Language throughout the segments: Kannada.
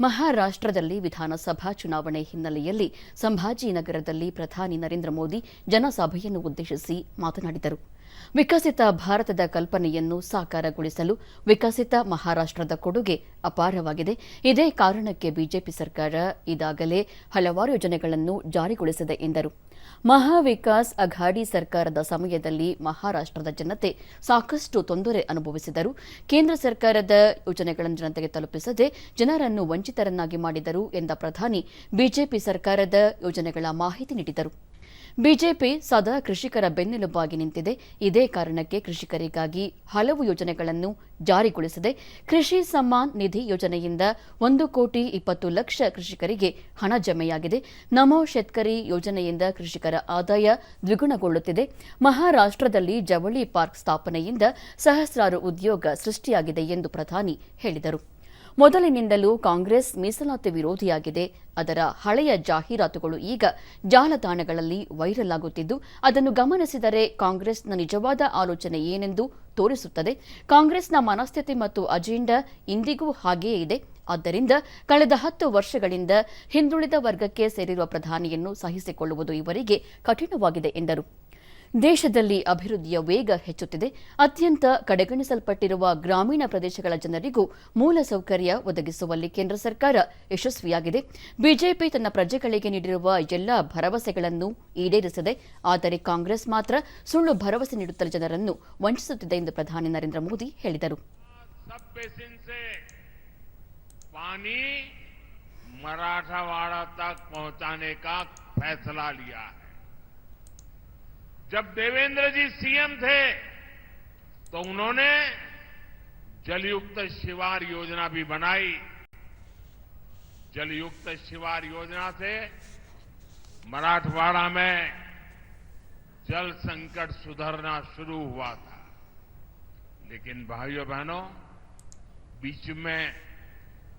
ಮಹಾರಾಷ್ಟ್ರದಲ್ಲಿ ವಿಧಾನಸಭಾ ಚುನಾವಣೆ ಹಿನ್ನೆಲೆಯಲ್ಲಿ ಸಂಭಾಜಿನಗರದಲ್ಲಿ ಪ್ರಧಾನಿ ನರೇಂದ್ರ ಮೋದಿ ಜನಸಭೆಯನ್ನು ಉದ್ದೇಶಿಸಿ ಮಾತನಾಡಿದರು. ವಿಕಸಿತ ಭಾರತದ ಕಲ್ಪನೆಯನ್ನು ಸಾಕಾರಗೊಳಿಸಲು ವಿಕಸಿತ ಮಹಾರಾಷ್ಟ್ರದ ಕೊಡುಗೆ ಅಪಾರವಾಗಿದೆ. ಇದೇ ಕಾರಣಕ್ಕೆ ಬಿಜೆಪಿ ಸರ್ಕಾರ ಇದಾಗಲೇ ಹಲವಾರು ಯೋಜನೆಗಳನ್ನು ಜಾರಿಗೊಳಿಸಿದೆ ಎಂದರು. ಮಹಾವಿಕಾಸ್ ಅಘಾಡಿ ಸರ್ಕಾರದ ಸಮಯದಲ್ಲಿ ಮಹಾರಾಷ್ಟ್ರದ ಜನತೆ ಸಾಕಷ್ಟು ತೊಂದರೆ ಅನುಭವಿಸಿದರು. ಕೇಂದ್ರ ಸರ್ಕಾರದ ಯೋಜನೆಗಳನ್ನು ಜನತೆಗೆ ತಲುಪಿಸದೆ ಜನರನ್ನು ವಂಚಿತರನ್ನಾಗಿ ಮಾಡಿದರು ಎಂದ ಪ್ರಧಾನಿ ಬಿಜೆಪಿ ಸರ್ಕಾರದ ಯೋಜನೆಗಳ ಮಾಹಿತಿ ನೀಡಿದರು. ಬಿಜೆಪಿ ಸದಾ ಕೃಷಿಕರ ಬೆನ್ನೆಲುಬಾಗಿ ನಿಂತಿದೆ. ಇದೇ ಕಾರಣಕ್ಕೆ ಕೃಷಿಕರಿಗಾಗಿ ಹಲವು ಯೋಜನೆಗಳನ್ನು ಜಾರಿಗೊಳಿಸಿದೆ. ಕೃಷಿ ಸಮ್ಮಾನ್ ನಿಧಿ ಯೋಜನೆಯಿಂದ ಒಂದು ಕೋಟಿ ಇಪ್ಪತ್ತು ಲಕ್ಷ ಕೃಷಿಕರಿಗೆ ಹಣ ಜಮೆಯಾಗಿದೆ. ನಮೋ ಶೆತ್ಕರಿ ಯೋಜನೆಯಿಂದ ಕೃಷಿಕರ ಆದಾಯ ದ್ವಿಗುಣಗೊಳ್ಳುತ್ತಿದೆ. ಮಹಾರಾಷ್ಟ್ರದಲ್ಲಿ ಜವಳಿ ಪಾರ್ಕ್ ಸ್ಥಾಪನೆಯಿಂದ ಸಹಸ್ರಾರು ಉದ್ಯೋಗ ಸೃಷ್ಟಿಯಾಗಿದೆ ಎಂದು ಪ್ರಧಾನಿ ಹೇಳಿದರು. ಮೊದಲಿನಿಂದಲೂ ಕಾಂಗ್ರೆಸ್ ಮೀಸಲಾತಿ ವಿರೋಧಿಯಾಗಿದೆ. ಅದರ ಹಳೆಯ ಜಾಹೀರಾತುಗಳು ಈಗ ಜಾಲತಾಣಗಳಲ್ಲಿ ವೈರಲ್ ಆಗುತ್ತಿದ್ದು, ಅದನ್ನು ಗಮನಿಸಿದರೆ ಕಾಂಗ್ರೆಸ್ನ ನಿಜವಾದ ಆಲೋಚನೆ ಏನೆಂದು ತೋರಿಸುತ್ತದೆ. ಕಾಂಗ್ರೆಸ್ನ ಮನಸ್ಥಿತಿ ಮತ್ತು ಅಜೆಂಡಾ ಇಂದಿಗೂ ಹಾಗೆಯೇ ಇದೆ. ಆದ್ದರಿಂದ ಕಳೆದ ಹತ್ತು ವರ್ಷಗಳಿಂದ ಹಿಂದುಳಿದ ವರ್ಗಕ್ಕೆ ಸೇರಿರುವ ಪ್ರಧಾನಿಯನ್ನು ಸಹಿಸಿಕೊಳ್ಳುವುದು ಇವರಿಗೆ ಕಠಿಣವಾಗಿದೆ ಎಂದರು. ದೇಶದಲ್ಲಿ ಅಭಿವೃದ್ಧಿಯ ವೇಗ ಹೆಚ್ಚುತ್ತಿದೆ ಅತ್ಯಂತ ಕಡೆಗಣಿಸಲ್ಪಟ್ಟಿರುವ ಗ್ರಾಮೀಣ ಪ್ರದೇಶಗಳ ಜನರಿಗೂ ಮೂಲಸೌಕರ್ಯ ಒದಗಿಸುವಲ್ಲಿ ಕೇಂದ್ರ ಸರ್ಕಾರ ಯಶಸ್ವಿಯಾಗಿದೆ ಬಿಜೆಪಿ ತನ್ನ ಪ್ರಜೆಗಳಿಗೆ ನೀಡಿರುವ ಎಲ್ಲಾ ಭರವಸೆಗಳನ್ನು ಈಡೇರಿಸಿದೆ ಆದರೆ ಕಾಂಗ್ರೆಸ್ ಮಾತ್ರ ಸುಳ್ಳು ಭರವಸೆ ನೀಡುತ್ತಲೇ ಜನರನ್ನು ವಂಚಿಸುತ್ತಿದೆ ಎಂದು ಪ್ರಧಾನಿ ನರೇಂದ್ರ ಮೋದಿ ಹೇಳಿದರು सब बेसिन से पानी मराठावाड़ा तक पहुंचाने का फैसला लिया है जब देवेंद्र जी सीएम थे तो उन्होंने जलयुक्त शिवार योजना भी बनाई। जलयुक्त शिवार योजना से मराठवाड़ा में जल संकट सुधरना शुरू हुआ था। लेकिन भाइयों बहनों, बीच में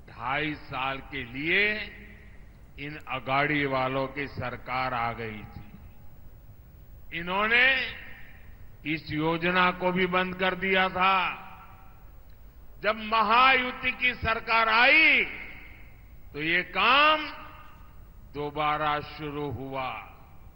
ढाई साल के लिए इन अगाड़ी वालों की सरकार आ गई थी। इन्होंने इस योजना को भी बंद कर दिया था। जब महायुति की सरकार आई तो ये काम दोबारा शुरू हुआ।